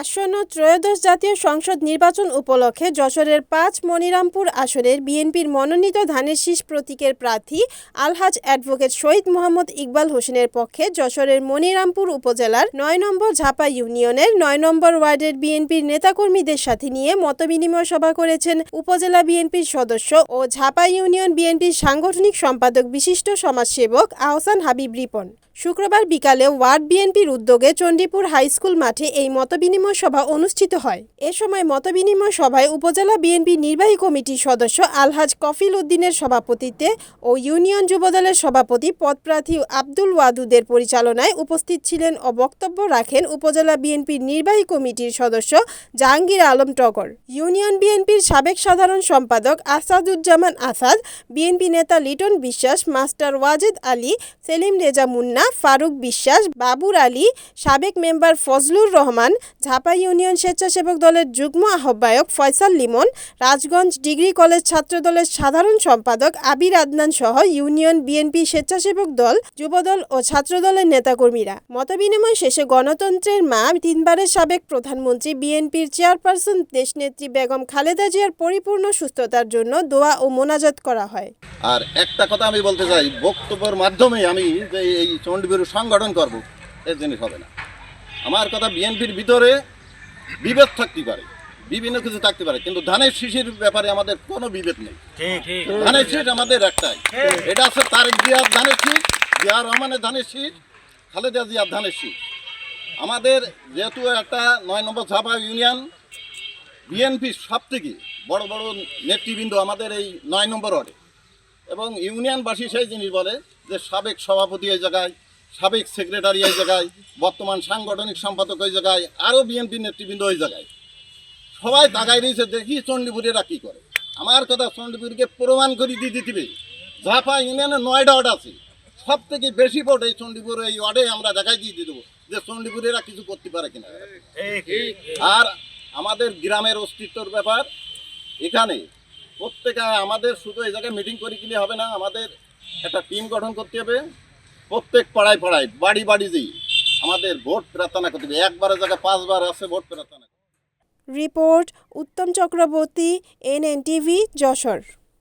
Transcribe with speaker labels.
Speaker 1: আসন্ন ত্রয়োদশ জাতীয় সংসদ নির্বাচন উপলক্ষে যশোরের পাঁচ, মনিরামপুর আসনের বিএনপির মনোনীত ধানের শীষ প্রতীকের প্রার্থী আলহাজ অ্যাডভোকেট শহীদ মোহাম্মদ ইকবাল হোসেনের পক্ষে যশোরের মনিরামপুর উপজেলার নয় নম্বর ঝাপা ইউনিয়নের নয় নম্বর ওয়ার্ডের বিএনপির নেতাকর্মীদের সাথে নিয়ে মতবিনিময় সভা করেছেন উপজেলা বিএনপির সদস্য ও ঝাপা ইউনিয়ন বিএনপির সাংগঠনিক সম্পাদক বিশিষ্ট সমাজসেবক আহসান হাবিব রিপন। শুক্রবার বিকালে ওয়ার্ড বিএনপির উদ্যোগে চণ্ডীপুর হাই স্কুল মাঠে এই মতবিনিময় সভা অনুষ্ঠিত হয়। এ সময় মতবিনিময় সভায় উপজেলা বিএনপি নির্বাহী কমিটির সদস্য আলহাজ কফিল উদ্দিনের সভাপতিত্বে ও ইউনিয়ন যুবদলের সভাপতি পদপ্রার্থী আব্দুল ওয়াদুদের পরিচালনায় উপস্থিত ছিলেন ও বক্তব্য রাখেন উপজেলা বিএনপির নির্বাহী কমিটির সদস্য জাহাঙ্গীর আলম টগর। ইউনিয়ন বিএনপির সাবেক সাধারণ সম্পাদক আসাদুজ্জামান আসাদ, বিএনপি নেতা লিটন বিশ্বাস, মাস্টার ওয়াজেদ আলী, সেলিম রেজা মুন্না ফারুক বিশ্বাস, বাবুর আলী, সাবেক মেম্বার ফজলুর রহমান, ঝাপা ইউনিয়ন স্বেচ্ছাসেবক দলের যুগ্ম আহ্বায়ক ফয়সাল লিমন, রাজগঞ্জ ডিগ্রি কলেজ ছাত্রদলের সাধারণ সম্পাদক আবির আদনান সহ ইউনিয়ন বিএনপি স্বেচ্ছাসেবক দল, যুবদল ও ছাত্রদলের নেতাকর্মীরা। মতবিনিময় শেষে গণতন্ত্রের মা, তিনবারের সাবেক প্রধানমন্ত্রী, বিএনপির চেয়ারপারসন, দেশনেত্রী বেগম খালেদা জিয়ার পরিপূর্ণ সুস্থতার জন্য দোয়া ও মোনাজাত করা হয়।
Speaker 2: আর একটা কথা আমি বলতে চাই বক্তব্যের মাধ্যমে আমি যে এই চণ্ডীবিরু সংগঠন করব এর জিনিস হবে না। আমার কথা বিএনপির ভিতরে বিভেদ থাকতে পারে বিভিন্ন কিছু থাকতে পারে কিন্তু ধানের শিশির ব্যাপারে আমাদের কোনো বিভেদ নেই। ধানের শীষ আমাদের একটাই। এটা আছে তারেক জিয়ার ধানের শীষ জিয়া রহমানের ধানের শীষ খালেদা জিয়ার ধানের শীষ। আমাদের যেহেতু একটা নয় নম্বর ঝাপা ইউনিয়ন বিএনপি সব থেকে বড় বড় নেতৃবৃন্দ আমাদের এই নয় নম্বর ওয়ার্ডে। এবং ইউনিয়নবাসী সেই জিনিস বলে যে সাবেক সভাপতি এই জায়গায় সাবেক সেক্রেটারি এই জায়গায় বর্তমান সাংগঠনিক সম্পাদক ওই জায়গায় আরও বিএনপি নেতৃবৃন্দ ওই জায়গায়। সবাই তাকাই রয়েছে দেখি চণ্ডীপুরেরা কী করে। আমার কথা চণ্ডীপুরকে প্রমাণ করে দিয়ে দিতে ঝাপা ইউনিয়নে নয়টা ওয়ার্ড আছে। সব থেকে বেশি ভোট এই চণ্ডীপুর এই ওয়ার্ডে আমরা দেখাই দিয়ে দিয়ে দেবো যে চণ্ডীপুরেরা কিছু করতে পারে কিনা। আর আমাদের গ্রামের অস্তিত্বর ব্যাপার এখানে প্রত্যেকে, আমাদের শুধু এই জায়গায় মিটিং করে গেলে হবে না, আমাদের একটা টিম গঠন করতে হবে। প্রত্যেক পাড়ায় পাড়ায়, বাড়ি বাড়ি যেই, আমাদের ভোট প্রার্থনা করতে হবে। একবারের জায়গায় পাঁচবার আছে ভোট প্রার্থনা।
Speaker 1: Report, Uttam Chakraborty, NNTV, Jashore.